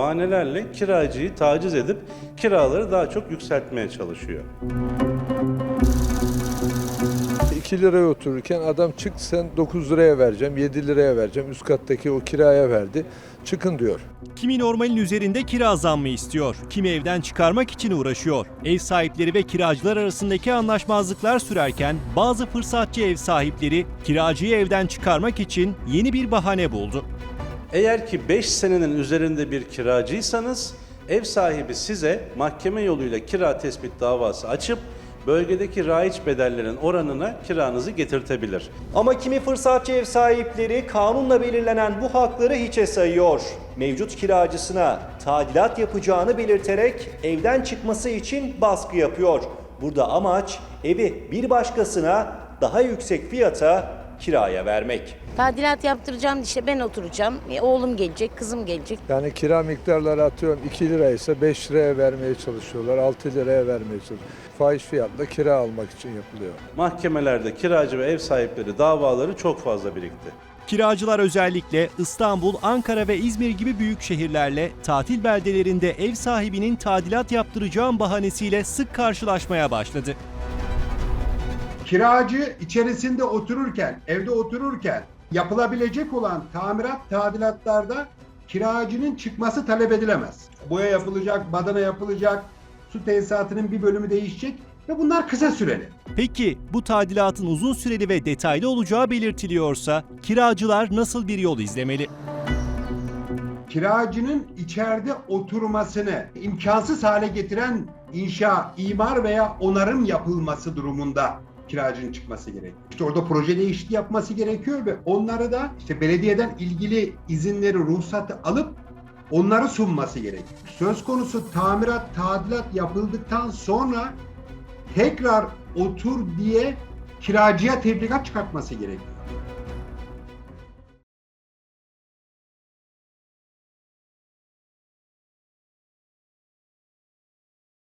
bahanelerle kiracıyı taciz edip kiraları daha çok yükseltmeye çalışıyor. 2 liraya otururken adam çık sen 9 liraya vereceğim, 7 liraya vereceğim. Üst kattaki o kiraya verdi. Çıkın diyor. Kimi normalin üzerinde kira zammı istiyor, kimi evden çıkarmak için uğraşıyor. Ev sahipleri ve kiracılar arasındaki anlaşmazlıklar sürerken bazı fırsatçı ev sahipleri kiracıyı evden çıkarmak için yeni bir bahane buldu. Eğer ki 5 senenin üzerinde bir kiracıysanız ev sahibi size mahkeme yoluyla kira tespit davası açıp bölgedeki raiç bedellerin oranına kiranızı getirtebilir. Ama kimi fırsatçı ev sahipleri kanunla belirlenen bu hakları hiçe sayıyor. Mevcut kiracısına tadilat yapacağını belirterek evden çıkması için baskı yapıyor. Burada amaç evi bir başkasına daha yüksek fiyata kiraya vermek. Tadilat yaptıracağım işte ben oturacağım. E, oğlum gelecek, kızım gelecek. Yani kira miktarları atıyorum 2 liraysa 5 liraya vermeye çalışıyorlar, 6 liraya vermeye çalışıyorlar. Fahiş fiyatla kira almak için yapılıyor. Mahkemelerde kiracı ve ev sahipleri davaları çok fazla birikti. Kiracılar özellikle İstanbul, Ankara ve İzmir gibi büyük şehirlerle tatil beldelerinde ev sahibinin tadilat yaptıracağım bahanesiyle sık karşılaşmaya başladı. Kiracı içerisinde otururken, evde otururken yapılabilecek olan tamirat tadilatlarda kiracının çıkması talep edilemez. Boya yapılacak, badana yapılacak, su tesisatının bir bölümü değişecek ve bunlar kısa süreli. Peki bu tadilatın uzun süreli ve detaylı olacağı belirtiliyorsa kiracılar nasıl bir yol izlemeli? kiracının içeride oturmasını imkansız hale getiren inşa, imar veya onarım yapılması durumunda kiracının çıkması gerekiyor. İşte orada proje değişikliği yapması gerekiyor ve onları da işte belediyeden ilgili izinleri, ruhsatı alıp onları sunması gerekiyor. Söz konusu tamirat, tadilat yapıldıktan sonra tekrar otur diye kiracıya tebligat çıkartması gerekiyor.